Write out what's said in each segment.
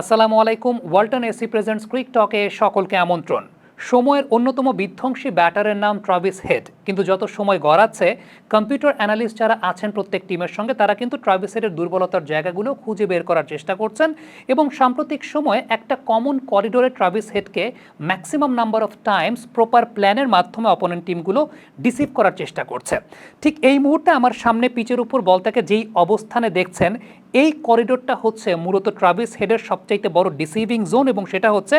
আসসালামু আলাইকুম Walton AC presents ক্রিক টকে সকলকে আমন্ত্রণ। সময়ের অন্যতম বিধ্বংসী ব্যাটারের নাম ট্রাভিস হেড। কিন্তু যত সময় গড়াচ্ছে, কম্পিউটার অ্যানালিস্ট যারা আছেন প্রত্যেক টিমের সঙ্গে, তারা কিন্তু ট্রাভিস হেডের দুর্বলতার জায়গাগুলো খুঁজে বের করার চেষ্টা করছেন এবং সাম্প্রতিক সময়ে একটা কমন করিডোরে Travis হেডকে maximum number of times proper প্ল্যানের মাধ্যমে অপোনেন্ট টিমগুলো ডিসিভ করার চেষ্টা করছে। ঠিক এই মুহূর্তে আমার সামনে পিচের উপর বলটাকে যেই অবস্থানে দেখছেন, এই করিডোরটা হচ্ছে মূলত ট্রাভিস হেডের সবচাইতে বড় ডিসিভিং জোন এবং সেটা হচ্ছে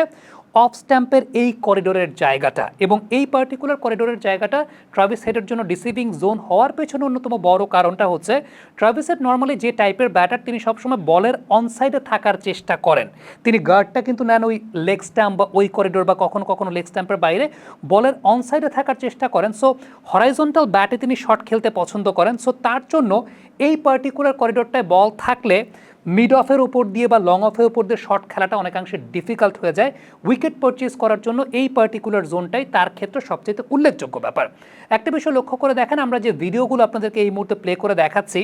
অফ স্ট্যাম্পের এই করিডোরের জায়গাটা এবং এই পার্টিকুলার করিডোরের জায়গাটা ট্রাভিস হেডের জন্য ডিসিভিং জোন হওয়ার পেছনে অন্যতম বড় কারণটা হচ্ছে ট্রাভিস হেড নর্মালি যে টাইপের ব্যাটার তিনি সবসময় বলের অনসাইডে থাকার চেষ্টা করেন। তিনি গার্ডটা কিন্তু নেন ওই লেগ স্ট্যাম্প বা ওই করিডোর বা কখনো কখনো লেগ স্ট্যাম্পের বাইরে। বলের অনসাইডে থাকার চেষ্টা করেন। সো হরাইজন্টাল ব্যাটে তিনি শট খেলতে পছন্দ করেন। সো তার জন্য এই পার্টিকুলার করিডোরটায় বল থাকলে মিড অফের উপর দিয়ে বা লং অফের উপর দিয়ে শর্ট খেলাটা অনেকাংশে ডিফিকাল্ট হয়ে যায়। উইকেট পারচেজ করার জন্য এই পার্টিকুলার জোনটাই তার ক্ষেত্রে সবচেয়ে উল্লেখযোগ্য ব্যাপার। একটা বিষয় লক্ষ্য করে দেখেন, আমরা যে ভিডিওগুলো আপনাদেরকে এই মুহূর্তে প্লে করে দেখাচ্ছি,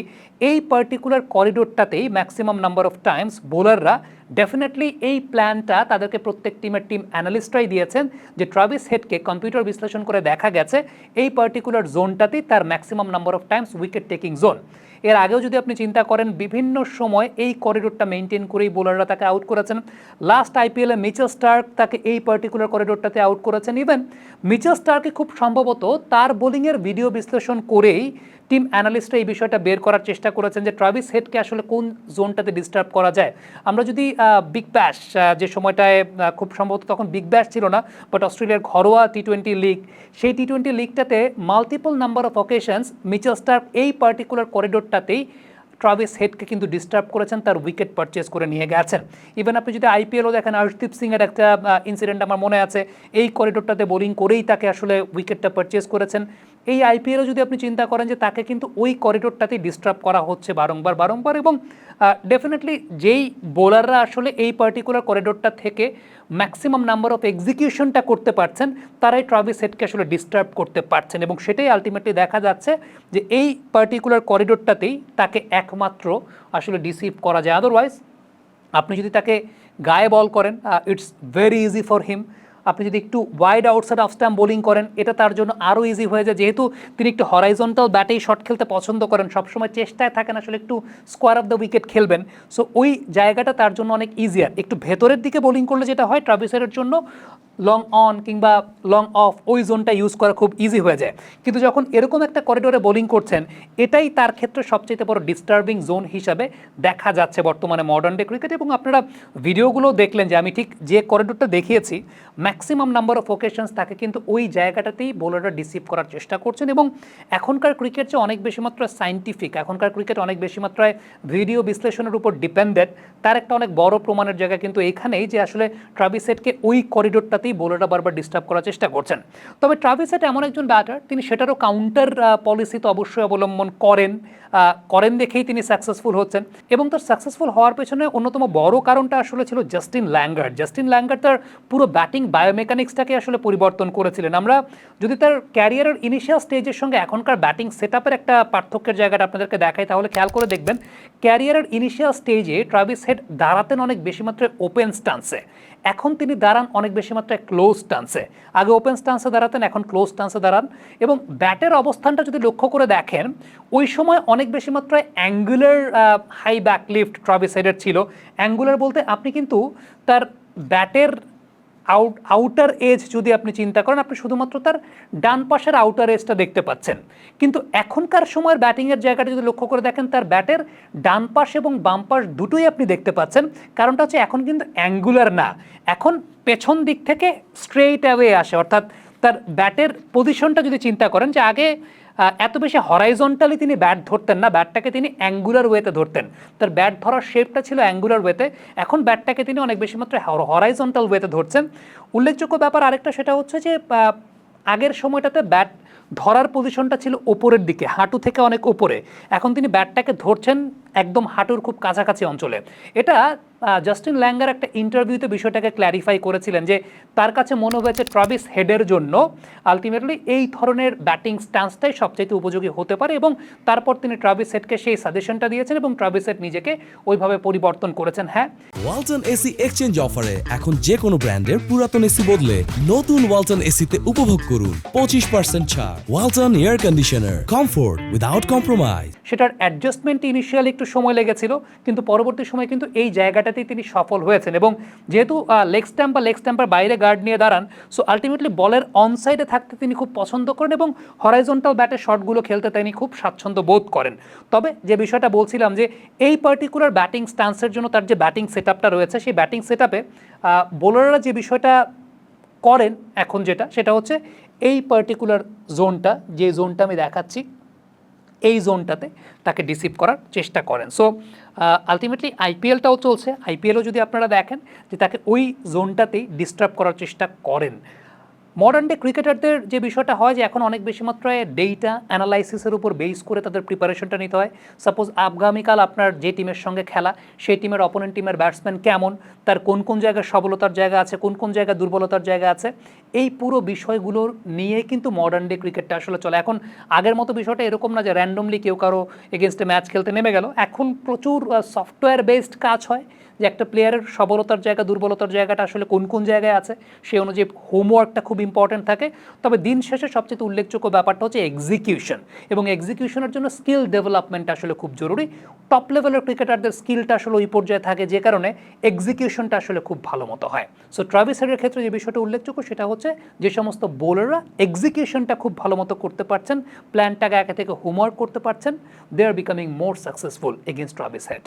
এই পার্টিকুলার করিডোরটাতেই ম্যাক্সিমাম নাম্বার অফ টাইমস বোলাররা ডেফিনেটলি এই প্ল্যানটা তাদেরকে প্রত্যেক টিমের টিম অ্যানালিস্টরাই দিয়েছেন যে ট্রাভিস হেডকে কম্পিউটার বিশ্লেষণ করে দেখা গেছে, এই পার্টিকুলার জোনটাতেই তার maximum number of times wicket taking zone এর আগেও যদি আপনি চিন্তা করেন, বিভিন্ন সময় এই করিডোরটা মেনটেন করেই বোলাররা তাকে আউট করেছেন। লাস্ট আইপিএলে মিচেল স্টার্ক তাকে এই পার্টিকুলার করিডোরটাতে আউট করেছেন। ইভেন মিচেল স্টার্কে খুব সম্ভবত তার বোলিংয়ের ভিডিও বিশ্লেষণ করেই টিম অ্যানালিস্টরা এই বিষয়টা বের করার চেষ্টা করেছেন যে ট্রাভিস হেডকে আসলে কোন জোনটাতে ডিস্টার্ব করা যায়। আমরা যদি বিগ ব্যাশ যে সময়টায় খুব সম্ভবত তখন বিগ ব্যাশ ছিল না বাট অস্ট্রেলিয়ার ঘরোয়া টি টোয়েন্টি লিগ সেই T twenty লিগটাতে multiple number of occasions Mitchell Starc এই পার্টিকুলার করিডোরটাতেই ট্রাভিস হেডকে কিন্তু ডিস্টার্ব করেছেন, তার উইকেট পারচেস করে নিয়ে গেছেন। ইভেন আপনি যদি আইপিএলও দেখেন আর্শদীপ সিংয়ের একটা ইনসিডেন্ট আমার মনে আছে, এই করিডোরটাতে বোলিং করেই তাকে আসলে উইকেটটা পারচেস করেছেন। এই আইপিএলও যদি আপনি চিন্তা করেন যে তাকে কিন্তু ওই করিডোরটাতেই ডিস্টার্ব করা হচ্ছে বারংবার বারংবার এবং ডেফিনেটলি যেই বোলাররা আসলে এই পার্টিকুলার করিডোরটা থেকে ম্যাক্সিমাম নাম্বার অফ এক্সিকিউশনটা করতে পারছেন, তারাই ট্রাভিস হেডকে আসলে ডিস্টার্ব করতে পারছেন এবং সেটাই আলটিমেটলি দেখা যাচ্ছে যে এই পার্টিকুলার করিডোরটাতেই তাকে একমাত্র আসলে ডিসিভ করা যায়। আদারওয়াইজ আপনি যদি তাকে গায়ে বল করেন it's very easy for him আপনি যদি একটু wide outside off stump bowling করেন, এটা তার জন্য আরও ইজি হয়ে যায়। যেহেতু তিনি একটু হরাইজন্টাল ব্যাটেই শট খেলতে পছন্দ করেন, সবসময় চেষ্টায় থাকেন আসলে একটু স্কোয়ার অফ দ্য উইকেট খেলবেন। সো ওই জায়গাটা তার জন্য অনেক ইজিয়ার একটু ভেতরের দিকে বোলিং করলে যেটা হয় ট্রাভিসের জন্য লং অন কিংবা লং অফ ওই জোনটা ইউজ করা খুব ইজি হয়ে যায়। কিন্তু যখন এরকম একটা করিডোরে বোলিং করছেন, এটাই তার ক্ষেত্রে সবচেয়ে বড় ডিস্টার্বিং জোন হিসাবে দেখা যাচ্ছে বর্তমানে মডার্ন ডে ক্রিকেট এবং আপনারা ভিডিওগুলো দেখলেন যে আমি ঠিক যে করিডোরটা দেখিয়েছি ম্যাক্সিমাম নাম্বার অফ ওকেশনস তাকে কিন্তু ওই জায়গাটাতেই বোলাররা ডিসিভ করার চেষ্টা করছেন এবং এখনকার ক্রিকেট যে অনেক বেশি মাত্রায় সাইন্টিফিক এখনকার ক্রিকেট অনেক বেশি মাত্রায় ভিডিও বিশ্লেষণের উপর ডিপেন্ডেন্ট তার একটা অনেক বড় প্রমাণের জায়গা কিন্তু এখানেই যে আসলে ট্রাভিসেটকে ওই করিডোরটাতেই বোলাররা বারবার ডিস্টার্ব করার চেষ্টা করছেন। তবে ট্রাভিসেট এমন একজন ব্যাটার তিনি সেটারও কাউন্টার পলিসি তো অবশ্যই অবলম্বন করেন করেন দেখেই তিনি সাকসেসফুল হচ্ছেন এবং তার সাকসেসফুল হওয়ার পেছনে অন্যতম বড় কারণটা আসলে ছিল জাস্টিন ল্যাঙ্গার্ড জাস্টিন ল্যাঙ্গার্ড তার পুরো ব্যাটিং বায়োমেকানিক্সটাকে আসলে পরিবর্তন করেছিলেন। আমরা যদি তার ক্যারিয়ারের ইনিশিয়াল স্টেজের সঙ্গে এখনকার ব্যাটিং সেট একটা পার্থক্যের জায়গাটা আপনাদেরকে দেখাই, তাহলে খেয়াল করে দেখবেন, ক্যারিয়ারের ইনিশিয়াল স্টেজে ট্রাভিস হেড দাঁড়াতেন অনেক বেশি মাত্রায় ওপেন স্টান্সে এখন তিনি দাঁড়ান অনেক বেশি মাত্রায় ক্লোজ স্টান্সে আগে ওপেন স্টান্সে দাঁড়াতেন, এখন ক্লোজ স্টান্সে দাঁড়ান এবং ব্যাটের অবস্থানটা যদি লক্ষ্য করে দেখেন, ওই সময় অনেক বেশি মাত্রায় angular high back lift Travis হেডের ছিল। অ্যাঙ্গুলার বলতে আপনি কিন্তু তার ব্যাটের আউট আউটার এজ যদি আপনি চিন্তা করেন, আপনি শুধুমাত্র তার ডান পাশের আউটার এজটা দেখতে পাচ্ছেন। কিন্তু এখনকার সময়ের ব্যাটিংয়ের জায়গাটা যদি লক্ষ্য করে দেখেন, তার ব্যাটের ডান পাশ এবং বাম পাশ দুটোই আপনি দেখতে পাচ্ছেন। কারণটা হচ্ছে এখন কিন্তু অ্যাঙ্গুলার না। এখন পেছন দিক থেকে স্ট্রেইট অ্যাওয়ে আসে। অর্থাৎ তার ব্যাটের পজিশনটা যদি চিন্তা করেন যে আগে এত বেশি হরাইজন্টালি তিনি ব্যাট ধরতেন না ব্যাটটাকে তিনি অ্যাঙ্গুলার ওয়েতে ধরতেন। তার ব্যাট ধরার শেপটা ছিল অ্যাঙ্গুলার ওয়েতে এখন ব্যাটটাকে তিনি অনেক বেশি মাত্রায় হরাইজন্টাল ওয়েতে ধরছেন। উল্লেখযোগ্য ব্যাপার আরেকটা সেটা হচ্ছে যে আগের সময়টাতে ব্যাট ধরার পজিশনটা ছিল ওপরের দিকে, হাঁটু থেকে অনেক ওপরে। এখন তিনি ব্যাটটাকে ধরছেন একদম হাঁটুর খুব কাছাকাছি অঞ্চলে। এটা জাস্টিন ল্যাঙ্গার একটা ইন্টারভিউতে বিষয়টাকে ক্ল্যারিফাই করেছিলেন যে তার কাছে মনে হয়েছে ট্রাভিস হেডের জন্য আলটিমেটলি এই ধরনের ব্যাটিং স্ট্যান্সটাই সবচাইতে উপযোগী হতে পারে এবং তারপর তিনি ট্রাভিস হেডকে সেই সাজেশনটা দিয়েছেন এবং ট্রাভিস হেড নিজেকে ওইভাবে পরিবর্তন করেছেন। হ্যাঁ? ওয়ালটন এসি এক্সচেঞ্জ অফারে এখন যে কোনো ব্র্যান্ডের পুরাতন এসি বদলে নতুন ওয়ালটন এসিতে উপভোগ করুন। পঁচিশ পার্সেন্ট ছাড়। Walton air conditioner comfort without compromise সেটার অ্যাডজাস্টমেন্ট ইনিশিয়ালি একটু সময় লেগেছিল, কিন্তু পরবর্তী সময় কিন্তু এই জায়গাটাতেই তিনি সফল হয়েছেন। এবং যেহেতু লেগ স্ট্যাম্প বা লেগ স্ট্যাম্পের বাইরে গার্ড নিয়ে দাঁড়ান সো আলটিমেটলি বলের অন সাইডে থাকতে তিনি খুব পছন্দ করেন এবং হরাইজন্টাল ব্যাটে শটগুলো খেলতে তিনি খুব স্বাচ্ছন্দ্য বোধ করেন। তবে যে বিষয়টা বলছিলাম যে, এই পার্টিকুলার ব্যাটিং স্ট্যান্সের জন্য তার যে ব্যাটিং সেট রয়েছে, সেই ব্যাটিং সেট আপে বোলাররা যে বিষয়টা করেন এখন যেটা, সেটা হচ্ছে এই পার্টিকুলার জোনটা যে জোনটা আমি দেখাচ্ছি এই জোনটাতে তাকে ডিসিভ করার চেষ্টা করেন। সো আলটিমেটলি আইপিএলটাও চলছে। আইপিএলও যদি আপনারা দেখেন যে তাকে ওই জোনটাতেই ডিস্টার্ব করার চেষ্টা করেন মডার্ন ডে ক্রিকেটারদের যে বিষয়টা হয় যে এখন অনেক বেশি মাত্রায় ডেটা অ্যানালাইসিসের উপর বেস করে তাদের প্রিপারেশনটা নিতে হয়। সাপোজ আগামীকাল আপনার যে টিমের সঙ্গে খেলা, সেই টিমের অপোনেন্ট টিমের ব্যাটসম্যান কেমন, তার কোন কোন জায়গায় সবলতার জায়গা আছে, কোন কোন জায়গায় দুর্বলতার জায়গা আছে, এই পুরো বিষয়গুলোর নিয়ে কিন্তু মডার্ন ডে ক্রিকেটটা আসলে চলে। এখন আগের মতো বিষয়টা এরকম না যে র্যান্ডমলি কেউ কারও এগেনস্টে ম্যাচ খেলতে নেমে গেল। এখন প্রচুর সফটওয়্যার বেসড কাজ হয়। যে একটা প্লেয়ারের সবলতার জায়গা, দুর্বলতার জায়গাটা আসলে কোন কোন জায়গায় আছে, সেই অনুযায়ী হোমওয়ার্কটা খুব ইম্পর্ট্যান্ট থাকে। তবে দিন শেষে সবচেয়ে উল্লেখযোগ্য ব্যাপারটা হচ্ছে এক্সিকিউশন এবং এক্সিকিউশনের জন্য স্কিল ডেভেলপমেন্ট আসলে খুব জরুরি। টপ লেভেলের ক্রিকেটারদের স্কিলটা আসলে ওই পর্যায়ে থাকে যে কারণে এক্সিকিউশনটা আসলে খুব ভালো মতো হয়। সো ট্রাভিস হেডের ক্ষেত্রে যে বিষয়টা উল্লেখযোগ্য সেটা হচ্ছে যে সমস্ত বোলাররা এক্সিকিউশনটা খুব ভালো মতো করতে পারছেন প্ল্যানটাকে আগে থেকে হোমওয়ার্ক করতে পারছেন they are becoming more successful against Travis Head